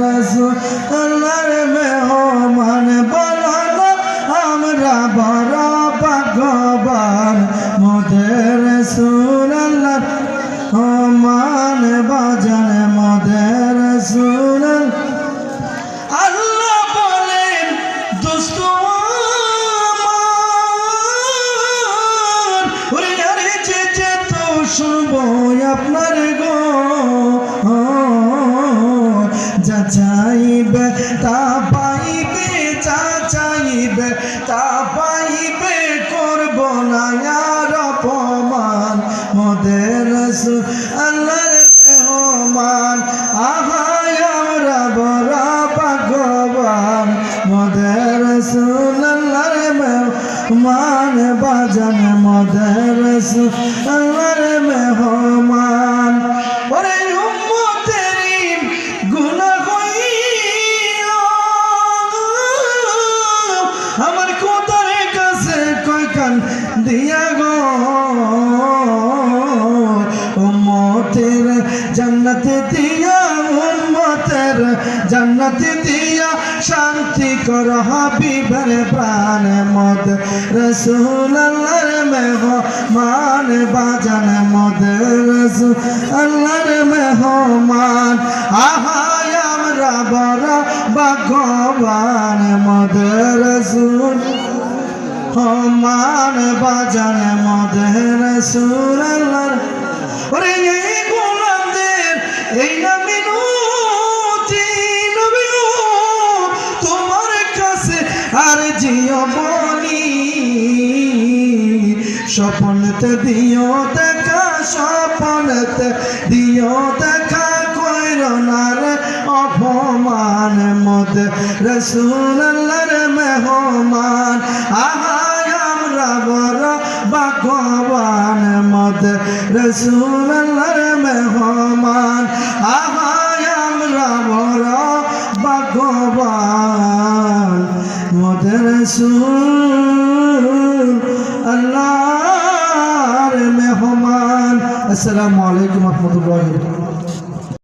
রসুল আল্লাহর মেহমান বলল, আমরা বড় ভগবান মোদের রসুল আল্লাহর মান বাজান মোদের রসুল আল্লাহ বলেন, দুষ্ট আপনার চাইবে তা পাইবে যা চাইবে তা পাইবে, করব না অপমান। মোদের আল্লাহর মেহমান আহাই মেহমান বাজান। মোদের মেহমান ওরে গুনাহ দিয়া গো উম্মতের জান্নাতে দিয়া, উম্মতের জান্নাতে দিয়া, শান্তি কর হাবিবের প্রাণ মদ রসুল মেহ মান বাজান মদ রসুল আল্লাহর মেহমান আহায় আমরা বড় ভগবান মদ, রসুল মান বাজান মদ রসুল আল্লাহর ওরে এই গোলামদের, এই না মিনতি নবী তোমার কাছে আর জিও বলি স্বপ্নতে দিও দেখা, স্বপ্নতে দিও দেখা, কইর না রে অপমান মদ রসুল রসুল আল্লাহর মেহমান আহায় আমরা বড় ভগবান মদ রসুল আল্লাহর মেহমান। আসসালামু আলাইকুম রহমতুল্লাহ